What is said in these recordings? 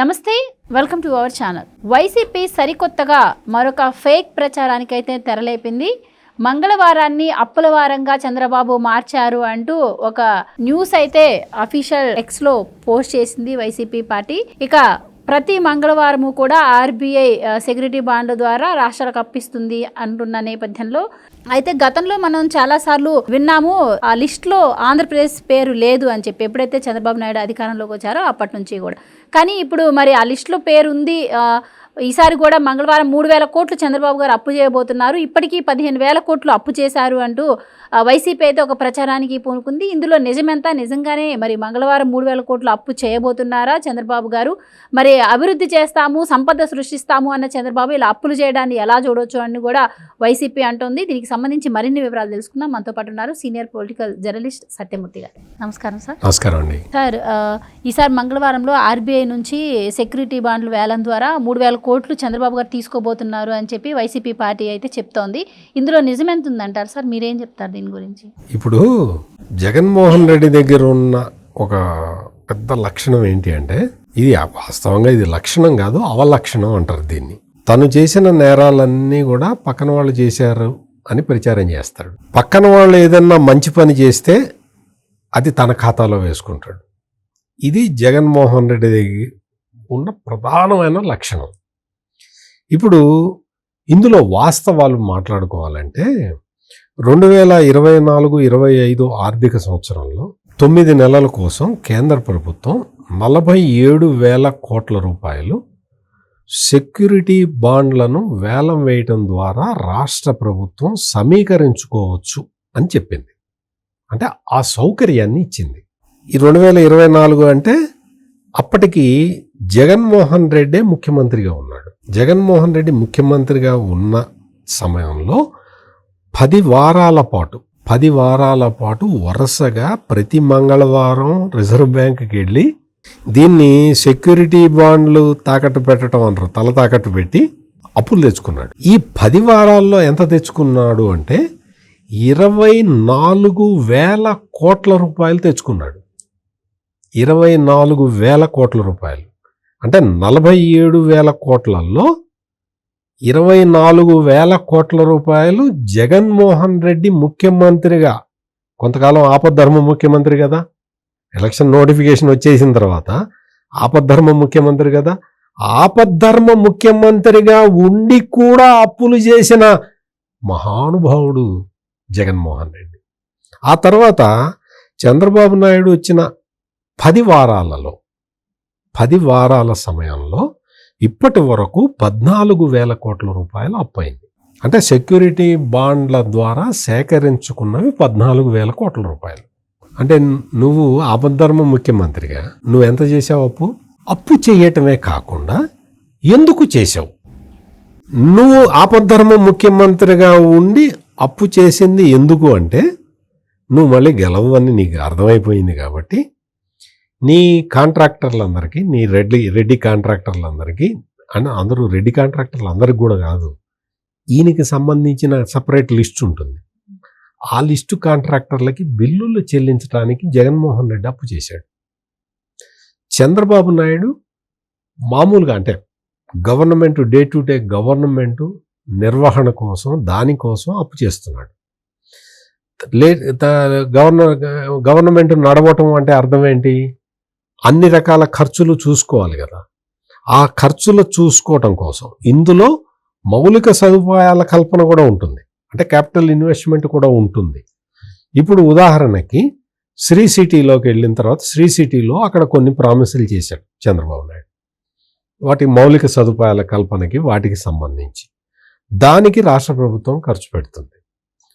నమస్తే welcome to our channel YCP సరికొత్తగా మరొక ఫేక్ ప్రచారానికైతే తెరలేపింది. మంగళవారాన్ని అప్పుల వారంగా చంద్రబాబు మార్చారు అంటూ ఒక న్యూస్ అయితే అఫీషియల్ ఎక్స్లో పోస్ట్ చేసింది వైసీపీ పార్టీ. ఇక ప్రతి మంగళవారము కూడా ఆర్బీఐ సెక్యూరిటీ బాండ్ల ద్వారా రాష్ట్రాలకు అప్పిస్తుంది అంటున్న నేపథ్యంలో అయితే గతంలో మనం చాలాసార్లు విన్నాము ఆ లిస్ట్లో ఆంధ్రప్రదేశ్ పేరు లేదు అని చెప్పి ఎప్పుడైతే చంద్రబాబు నాయుడు అధికారంలోకి వచ్చారో అప్పటి నుంచి కూడా. కానీ ఇప్పుడు మరి ఆ లిస్ట్లో పేరు ఉంది ఈసారి కూడా మంగళవారం మూడు వేల కోట్లు చంద్రబాబు గారు అప్పు చేయబోతున్నారు. ఇప్పటికీ పదిహేను వేల కోట్లు అప్పు చేశారు అంటూ వైసీపీ అయితే ఒక ప్రచారానికి పూనుకుంది. ఇందులో నిజమెంత నిజంగానే మరి మంగళవారం మూడు వేల కోట్లు అప్పు చేయబోతున్నారా చంద్రబాబు గారు? మరి అభివృద్ధి చేస్తాము సంపద సృష్టిస్తాము అన్న చంద్రబాబు ఇలా అప్పులు చేయడాన్ని ఎలా చూడొచ్చు అని కూడా వైసీపీ అంటోంది. దీనికి సంబంధించి మరిన్ని వివరాలు తెలుసుకుందాం. మనతో పాటు ఉన్నారు సీనియర్ పొలిటికల్ జర్నలిస్ట్ సత్యమూర్తి గారు. నమస్కారం సార్. నమస్కారం అండి. సార్ ఈసారి మంగళవారంలో ఆర్బీఐ నుంచి సెక్యూరిటీ బాండ్లు వేలం ద్వారా మూడు వేల కోట్లు చంద్రబాబు గారు తీసుకోబోతున్నారు అని చెప్పి వైసీపీ పార్టీ అయితే చెప్తోంది. ఇందులో నిజం ఎంత ఉందంటారు సార్ మీరేం చెప్తారు దీని గురించి? ఇప్పుడు జగన్మోహన్ రెడ్డి దగ్గర ఉన్న ఒక పెద్ద లక్షణం ఏంటి అంటే ఇది వాస్తవంగా ఇది లక్షణం కాదు అవలక్షణం అంటారు దీన్ని. తను చేసిన నేరాలన్నీ కూడా పక్కన వాళ్ళు చేశారు అని ప్రచారం చేస్తాడు. పక్కన వాళ్ళు ఏదన్నా మంచి పని చేస్తే అది తన ఖాతాలో వేసుకుంటాడు. ఇది జగన్మోహన్ రెడ్డి దగ్గర ఉన్న ప్రధానమైన లక్షణం. ఇప్పుడు ఇందులో వాస్తవాలు మాట్లాడుకోవాలంటే రెండు వేల ఇరవై నాలుగు ఇరవై ఐదు ఆర్థిక సంవత్సరంలో తొమ్మిది నెలల కోసం కేంద్ర ప్రభుత్వం నలభై ఏడు వేల కోట్ల రూపాయలు సెక్యూరిటీ బాండ్లను వేలం వేయటం ద్వారా రాష్ట్ర ప్రభుత్వం సమీకరించుకోవచ్చు అని చెప్పింది. అంటే ఆ సౌకర్యాన్ని ఇచ్చింది. ఈ రెండు వేల ఇరవై నాలుగు అంటే అప్పటికి జగన్మోహన్ రెడ్డే ముఖ్యమంత్రిగా ఉన్నాడు. జగన్మోహన్ రెడ్డి ముఖ్యమంత్రిగా ఉన్న సమయంలో పది వారాల పాటు పది వారాల పాటు వరుసగా ప్రతి మంగళవారం రిజర్వ్ బ్యాంక్కి వెళ్ళి దీన్ని సెక్యూరిటీ బాండ్లు తాకట్టు పెట్టడం అంటారు తల తాకట్టు పెట్టి అప్పులు తెచ్చుకున్నాడు. ఈ పది వారాల్లో ఎంత తెచ్చుకున్నాడు అంటే ఇరవై నాలుగు వేల కోట్ల రూపాయలు తెచ్చుకున్నాడు. ఇరవై నాలుగు వేల కోట్ల రూపాయలు. అంటే నలభై ఏడు వేల కోట్లలో ఇరవై నాలుగు వేల కోట్ల రూపాయలు జగన్మోహన్ రెడ్డి ముఖ్యమంత్రిగా కొంతకాలం ఆపద్ధర్మ ముఖ్యమంత్రి కదా ఎలక్షన్ నోటిఫికేషన్ వచ్చేసిన తర్వాత ఆపద్ధర్మ ముఖ్యమంత్రి కదా ఆపద్ధర్మ ముఖ్యమంత్రిగా ఉండి కూడా అప్పులు చేసిన మహానుభావుడు జగన్మోహన్ రెడ్డి. ఆ తర్వాత చంద్రబాబు నాయుడు వచ్చిన పది వారాలలో పది వారాల సమయంలో ఇప్పటి వరకు పద్నాలుగు వేల కోట్ల రూపాయలు అప్పయింది. అంటే సెక్యూరిటీ బాండ్ల ద్వారా సేకరించుకున్నవి పద్నాలుగు వేల కోట్ల రూపాయలు. అంటే నువ్వు ఆపద్ధర్మ ముఖ్యమంత్రిగా నువ్వు ఎంత చేసావు అప్పు? అప్పు చేయటమే కాకుండా ఎందుకు చేసావు నువ్వు ఆపద్ధర్మ ముఖ్యమంత్రిగా ఉండి అప్పు చేసింది ఎందుకు అంటే నువ్వు మళ్ళీ గెలవని నీకు అర్థమైపోయింది కాబట్టి నీ కాంట్రాక్టర్లందరికీ నీ రెడ్డి రెడ్డి కాంట్రాక్టర్లందరికీ అని అందరూ రెడ్డి కాంట్రాక్టర్లు అందరికి కూడా కాదు ఈయనకి సంబంధించిన సపరేట్ లిస్ట్ ఉంటుంది. ఆ లిస్టు కాంట్రాక్టర్లకి బిల్లులు చెల్లించడానికి జగన్మోహన్ రెడ్డి అప్పు చేశాడు. చంద్రబాబు నాయుడు మామూలుగా అంటే government day to day government నిర్వహణ కోసం దానికోసం అప్పు చేస్తున్నాడు. లే గవర్నర్ గవర్నమెంట్ నడవటం అంటే అర్థం ఏంటి? అన్ని రకాల ఖర్చులు చూసుకోవాలి కదా. ఆ ఖర్చులు చూసుకోవటం కోసం ఇందులో మౌలిక సదుపాయాల కల్పన కూడా ఉంటుంది. అంటే క్యాపిటల్ ఇన్వెస్ట్మెంట్ కూడా ఉంటుంది. ఇప్పుడు ఉదాహరణకి శ్రీ సిటీలోకి వెళ్ళిన తర్వాత శ్రీ సిటీలో అక్కడ కొన్ని ప్రామిసులు చేశాడు చంద్రబాబు నాయుడు. వాటి మౌలిక సదుపాయాల కల్పనకి వాటికి సంబంధించి. దానికి రాష్ట్ర ప్రభుత్వం ఖర్చు పెడుతుంది.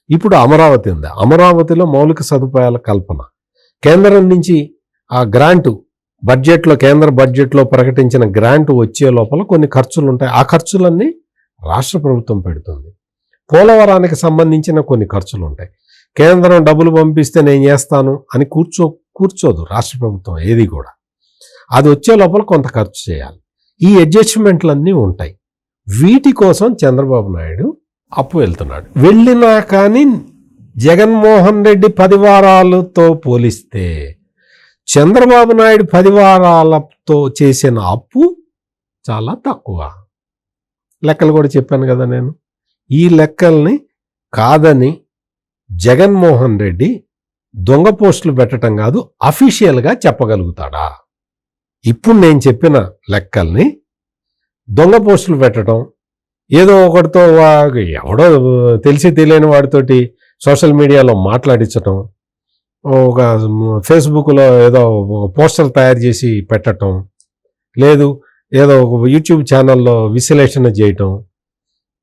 ఇప్పుడు అమరావతి ఉంది. అమరావతిలో మౌలిక సదుపాయాల కల్పన. కేంద్రం నుంచి ఆ గ్రాంటు బడ్జెట్లో కేంద్ర బడ్జెట్లో ప్రకటించిన గ్రాంట్ వచ్చే లోపల కొన్ని ఖర్చులు ఉంటాయి ఆ ఖర్చులన్నీ రాష్ట్ర ప్రభుత్వం పెడుతుంది. పోలవరానికి సంబంధించిన కొన్ని ఖర్చులు ఉంటాయి కేంద్రం డబ్బులు పంపిస్తే నేను చేస్తాను అని కూర్చో కూర్చోదు రాష్ట్ర ప్రభుత్వం ఏది కూడా. అది వచ్చే లోపల కొంత ఖర్చు చేయాలి. ఈ అడ్జస్ట్మెంట్లన్నీ ఉంటాయి. వీటి కోసం చంద్రబాబు నాయుడు అప్పు వెళ్తున్నాడు. వెళ్ళినా కానీ జగన్మోహన్ రెడ్డి పదివారాలతో పోలిస్తే చంద్రబాబు నాయుడు పది వారాలతో చేసిన అప్పు చాలా తక్కువ. లెక్కలు కూడా చెప్పాను కదా నేను. ఈ లెక్కల్ని కాదని జగన్మోహన్ రెడ్డి దొంగ పోస్టులు పెట్టడం కాదు అఫీషియల్గా చెప్పగలుగుతాడా? ఇప్పుడు నేను చెప్పిన లెక్కల్ని దొంగ పోస్టులు పెట్టడం ఏదో ఒకటితో వా- ఎవడో తెలిసి తెలియని వాడితోటి సోషల్ మీడియాలో మాట్లాడించటం ఒక ఫేస్బుక్లో ఏదో ఒక పోస్టర్ తయారు చేసి పెట్టటం లేదు ఏదో ఒక యూట్యూబ్ ఛానల్లో విశ్లేషణ చేయటం.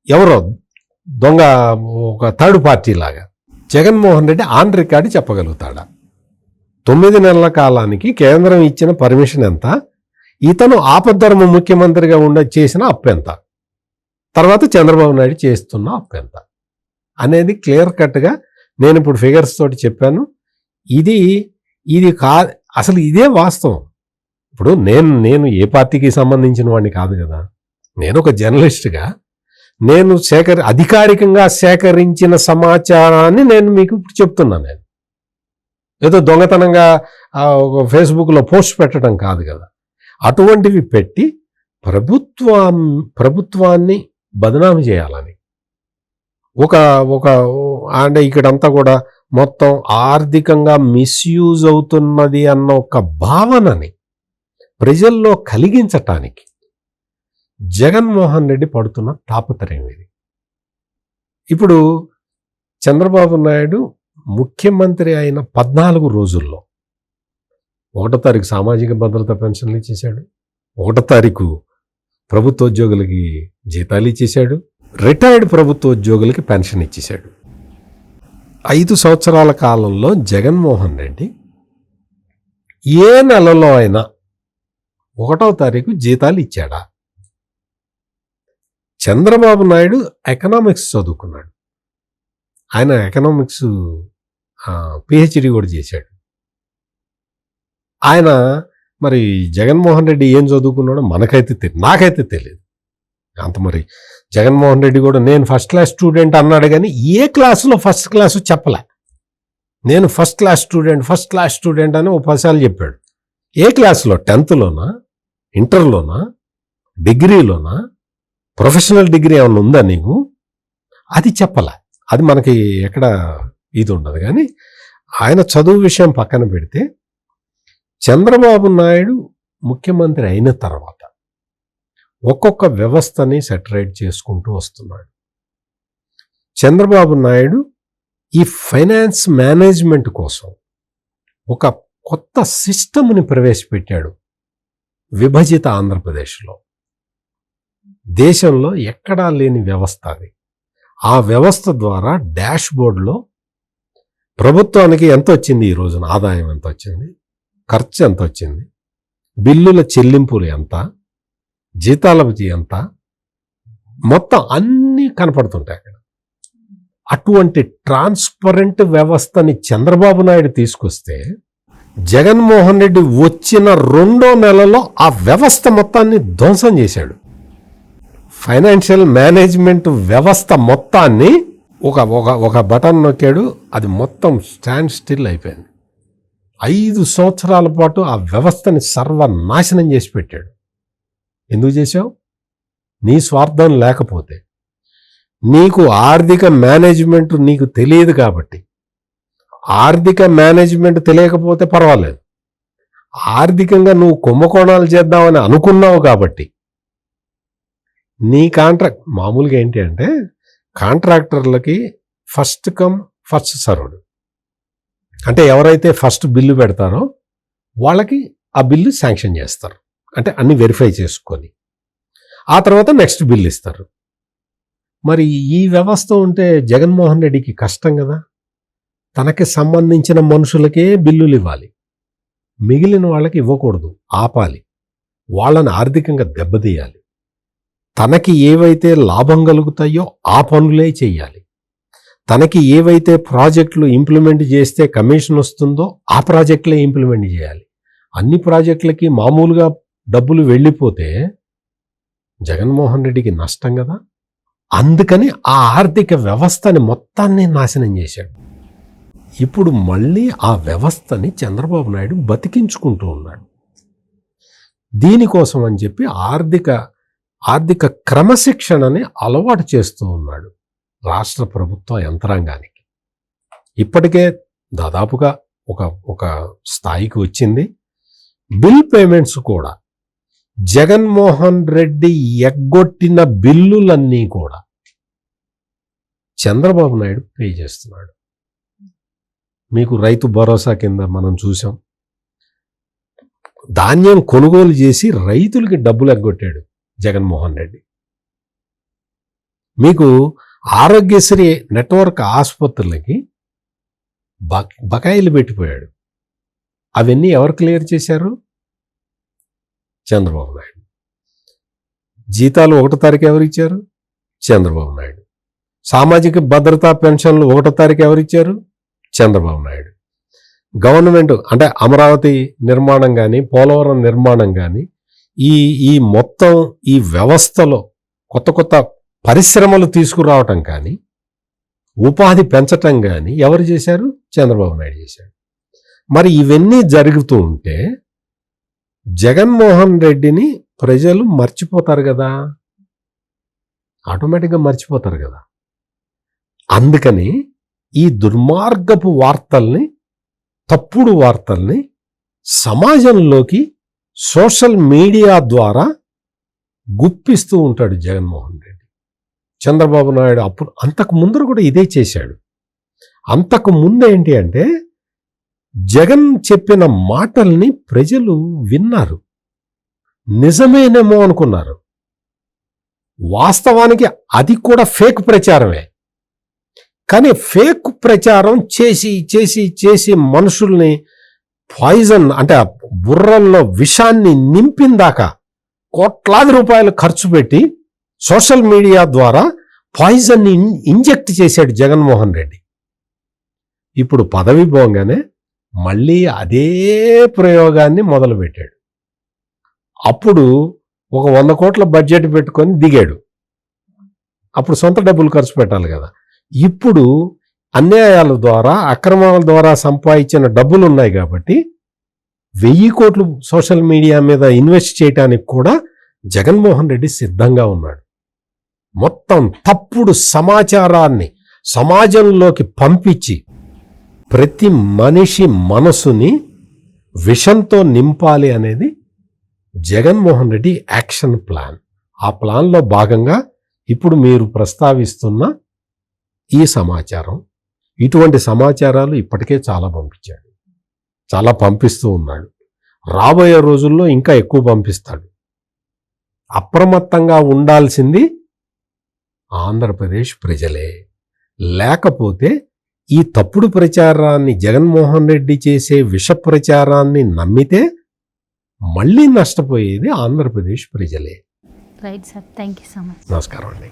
ఎవరో దొంగ ఒక థర్డ్ పార్టీ లాగా. జగన్మోహన్ రెడ్డి ఆన్ రికార్డు చెప్పగలుగుతాడా? తొమ్మిది నెలల కాలానికి కేంద్రం ఇచ్చిన పర్మిషన్ ఎంత? ఇతను ఆపద్ధర్మ ముఖ్యమంత్రిగా ఉండ చేసిన అప్పెంత తర్వాత చంద్రబాబు నాయుడు చేస్తున్న అప్పెంత అనేది క్లియర్ కట్గా నేను ఇప్పుడు ఫిగర్స్ తోటి చెప్పాను. ఇది ఇది కా అసలు ఇదే వాస్తవం. ఇప్పుడు నేను నేను ఏ పార్టీకి సంబంధించిన వాడిని కాదు కదా. నేను ఒక జర్నలిస్ట్గా నేను సేకరి అధికారికంగా సేకరించిన సమాచారాన్ని నేను మీకు ఇప్పుడు చెప్తున్నాను నేను. ఏదో దొంగతనంగా ఫేస్బుక్లో పోస్ట్ పెట్టడం కాదు కదా. అటువంటివి పెట్టి ప్రభుత్వం ప్రభుత్వాన్ని బదనామి చేయాలని ఒక ఒక అంటే ఇక్కడంతా కూడా మొత్తం ఆర్థికంగా మిస్యూజ్ అవుతున్నది అన్న ఒక భావనని ప్రజల్లో కలిగించటానికి జగన్మోహన్ రెడ్డి పడుతున్న తాపత్రయం ఇది. ఇప్పుడు చంద్రబాబు నాయుడు ముఖ్యమంత్రి అయిన పద్నాలుగు రోజుల్లో ఒకటో తారీఖు సామాజిక భద్రత పెన్షన్లు ఇచ్చేశాడు ఒకటో తారీఖు ప్రభుత్వ ఉద్యోగులకి జీతాలు ఇచ్చేశాడు రిటైర్డ్ ప్రభుత్వ ఉద్యోగులకి పెన్షన్ ఇచ్చేశాడు. ఐదు సంవత్సరాల కాలంలో జగన్మోహన్ రెడ్డి ఏ నెలలో అయినా ఒకటో తారీఖు జీతాలు ఇచ్చాడా? చంద్రబాబు నాయుడు ఎకనామిక్స్ చదువుకున్నాడు. ఆయన ఎకనామిక్స్ పిహెచ్డి కూడా చేశాడు. ఆయన మరి జగన్మోహన్ రెడ్డి ఏం చదువుకున్నాడో మనకైతే తెలియదు నాకైతే తెలియదు అంత మరి జగన్మోహన్ రెడ్డి కూడా నేను ఫస్ట్ క్లాస్ స్టూడెంట్ అన్నాడు కానీ ఏ క్లాసులో ఫస్ట్ క్లాసు చెప్పలే. నేను first class student first class student అని ఉపాసాలు పదిసార్లు చెప్పాడు. ఏ క్లాసులో టెన్త్లోనా ఇంటర్లోనా డిగ్రీలోనా ప్రొఫెషనల్ డిగ్రీ ఏమైనా ఉందా నీకు? అది చెప్పలే. అది మనకి ఎక్కడ ఇది ఉండదు కానీ ఆయన చదువు విషయం పక్కన పెడితే చంద్రబాబు నాయుడు ముఖ్యమంత్రి అయిన తర్వాత ఒక్కొక్క వ్యవస్థని సెటరేట్ చేసుకుంటూ వస్తున్నాడు. చంద్రబాబు నాయుడు ఈ ఫైనాన్స్ మేనేజ్మెంట్ కోసం ఒక కొత్త సిస్టమ్ని ప్రవేశపెట్టాడు విభజిత ఆంధ్రప్రదేశ్లో. దేశంలో ఎక్కడా లేని వ్యవస్థ అది. ఆ వ్యవస్థ ద్వారా డాష్ బోర్డులో ప్రభుత్వానికి ఎంత వచ్చింది? ఈ రోజున ఆదాయం ఎంత వచ్చింది? ఖర్చు ఎంత వచ్చింది? బిల్లుల చెల్లింపులు ఎంత? జీతాల ఎంత? మొత్తం అన్నీ కనపడుతుంటాయి అక్కడ. అటువంటి ట్రాన్స్పరెంట్ వ్యవస్థని చంద్రబాబు నాయుడు తీసుకొస్తే జగన్మోహన్ రెడ్డి వచ్చిన రెండో నెలలో ఆ వ్యవస్థ మొత్తాన్ని ధ్వంసం చేశాడు. ఫైనాన్షియల్ మేనేజ్మెంట్ వ్యవస్థ మొత్తాన్ని ఒక ఒక ఒక బటన్ నొక్కాడు అది మొత్తం స్టాండ్ స్టిల్ అయిపోయింది. ఐదు సంవత్సరాల పాటు ఆ వ్యవస్థని సర్వనాశనం చేసి పెట్టాడు. ఎందుకు చేశావు? నీ స్వార్థం లేకపోతే నీకు ఆర్థిక మేనేజ్మెంట్ నీకు తెలియదు కాబట్టి. ఆర్థిక మేనేజ్మెంట్ తెలియకపోతే పర్వాలేదు. ఆర్థికంగా నువ్వు కుంభకోణాలు చేద్దామని అనుకున్నావు కాబట్టి. నీ కాంట్రాక్ట్ మామూలుగా ఏంటి అంటే కాంట్రాక్టర్లకి ఫస్ట్ కమ్ ఫస్ట్ సర్వ్డ్. అంటే ఎవరైతే ఫస్ట్ బిల్లు పెడతారో వాళ్ళకి ఆ బిల్లు శాంక్షన్ చేస్తారు. అంటే అన్ని వెరిఫై చేసుకొని. ఆ తర్వాత నెక్స్ట్ బిల్ ఇస్తారు. మరి ఈ వ్యవస్థ ఉంటే జగన్మోహన్ రెడ్డికి కష్టం కదా? తనకి సంబంధించిన మనుషులకే బిల్లులు ఇవ్వాలి. మిగిలిన వాళ్ళకి ఇవ్వకూడదు ఆపాలి. వాళ్ళని ఆర్థికంగా దెబ్బతీయాలి. తనకి ఏవైతే లాభం కలుగుతాయో ఆ పనులే చెయ్యాలి తనకి ఏవైతే ప్రాజెక్టులు ఇంప్లిమెంట్ చేస్తే కమిషన్ వస్తుందో ఆ ప్రాజెక్టులే ఇంప్లిమెంట్ చేయాలి. అన్ని ప్రాజెక్టులకి మామూలుగా డబ్బులు వెళ్ళిపోతే జగన్మోహన్ రెడ్డికి నష్టం కదా? అందుకని ఆ ఆర్థిక వ్యవస్థని మొత్తాన్ని నాశనం చేశాడు. ఇప్పుడు మళ్ళీ ఆ వ్యవస్థని చంద్రబాబు నాయుడు బతికించుకుంటూ ఉన్నాడు. దీనికోసం అని చెప్పి ఆర్థిక ఆర్థిక క్రమశిక్షణని అలవాటు చేస్తూ ఉన్నాడు రాష్ట్ర ప్రభుత్వ యంత్రాంగానికి. ఇప్పటికే దాదాపుగా ఒక ఒక స్థాయికి వచ్చింది. బిల్ పేమెంట్స్ కూడా జగన్మోహన్ రెడ్డి ఎగ్గొట్టిన బిల్లులన్నీ కూడా చంద్రబాబు నాయుడు పే చేస్తున్నాడు. మీకు రైతు భరోసా కింద మనం చూసాం. ధాన్యం కొనుగోలు చేసి రైతులకి డబ్బులు ఎగ్గొట్టాడు జగన్మోహన్ రెడ్డి. మీకు ఆరోగ్యశ్రీ నెట్వర్క్ ఆసుపత్రులకి బకాయిలు పెట్టిపోయాడు. అవన్నీ ఎవరు క్లియర్ చేశారు? చంద్రబాబు నాయుడు. జీతాలు ఒకటో తారీఖు ఎవరు ఇచ్చారు? చంద్రబాబు నాయుడు. సామాజిక భద్రతా పెన్షన్లు ఒకటో తారీఖు ఎవరు ఇచ్చారు? చంద్రబాబు నాయుడు. గవర్నమెంట్ అంటే అమరావతి నిర్మాణం కానీ పోలవరం నిర్మాణం కానీ ఈ ఈ మొత్తం ఈ వ్యవస్థలో కొత్త కొత్త పరిశ్రమలు తీసుకురావటం కానీ ఉపాధి పెంచటం కానీ ఎవరు చేశారు? చంద్రబాబు నాయుడు చేశారు మరి ఇవన్నీ జరుగుతూ ఉంటే జగన్మోహన్ రెడ్డిని ప్రజలు మర్చిపోతారు కదా. ఆటోమేటిక్గా మర్చిపోతారు కదా. అందుకని ఈ దుర్మార్గపు వార్తల్ని తప్పుడు వార్తల్ని సమాజంలోకి సోషల్ మీడియా ద్వారా గుప్పిస్తూ ఉంటాడు జగన్మోహన్ రెడ్డి. చంద్రబాబు నాయుడు అప్పుడు అంతకు ముందర కూడా ఇదే చేశాడు. అంతకు ముందు ఏంటి అంటే జగన్ చెప్పిన మాటల్ని ప్రజలు విన్నారు. నిజమేనేమో అనుకున్నారు. వాస్తవానికి అది కూడా ఫేక్ ప్రచారమే. కానీ ఫేక్ ప్రచారం చేసి చేసి చేసి మనుషుల్ని పాయిజన్ అంటే ఆ బుర్రల్లో విషాన్ని నింపిందాకా కోట్లాది రూపాయలు ఖర్చు పెట్టి సోషల్ మీడియా ద్వారా పాయిజన్ని ఇంజెక్ట్ చేశాడు జగన్మోహన్ రెడ్డి. ఇప్పుడు పదవి పోగానే మళ్ళీ అదే ప్రయోగాన్ని మొదలుపెట్టాడు. అప్పుడు ఒక వంద కోట్ల బడ్జెట్ పెట్టుకొని దిగాడు. అప్పుడు సొంత డబ్బులు ఖర్చు పెట్టాలి కదా. ఇప్పుడు అన్యాయాల ద్వారా అక్రమాల ద్వారా సంపాదించిన డబ్బులు ఉన్నాయి కాబట్టి వెయ్యి కోట్లు సోషల్ మీడియా మీద ఇన్వెస్ట్ చేయడానికి కూడా జగన్మోహన్ రెడ్డి సిద్ధంగా ఉన్నాడు. మొత్తం తప్పుడు సమాచారాన్ని సమాజంలోకి పంపించి ప్రతి మనిషి మనసుని విషంతో నింపాలి అనేది జగన్మోహన్ రెడ్డి యాక్షన్ ప్లాన్. ఆ ప్లాన్లో భాగంగా ఇప్పుడు మీరు ప్రస్తావిస్తున్న ఈ సమాచారం. ఇటువంటి సమాచారాలు ఇప్పటికే చాలా పంపించాడు. చాలా పంపిస్తూ ఉన్నాడు. రాబోయే రోజుల్లో ఇంకా ఎక్కువ పంపిస్తాడు. అప్రమత్తంగా ఉండాల్సింది ఆంధ్రప్రదేశ్ ప్రజలే. లేకపోతే ఈ తప్పుడు ప్రచారాన్ని జగన్మోహన్ రెడ్డి చేసే విష ప్రచారాన్ని నమ్మితే మళ్ళీ నష్టపోయేది ఆంధ్రప్రదేశ్ ప్రజలే. Right sir thank you so much నమస్కారం అండి.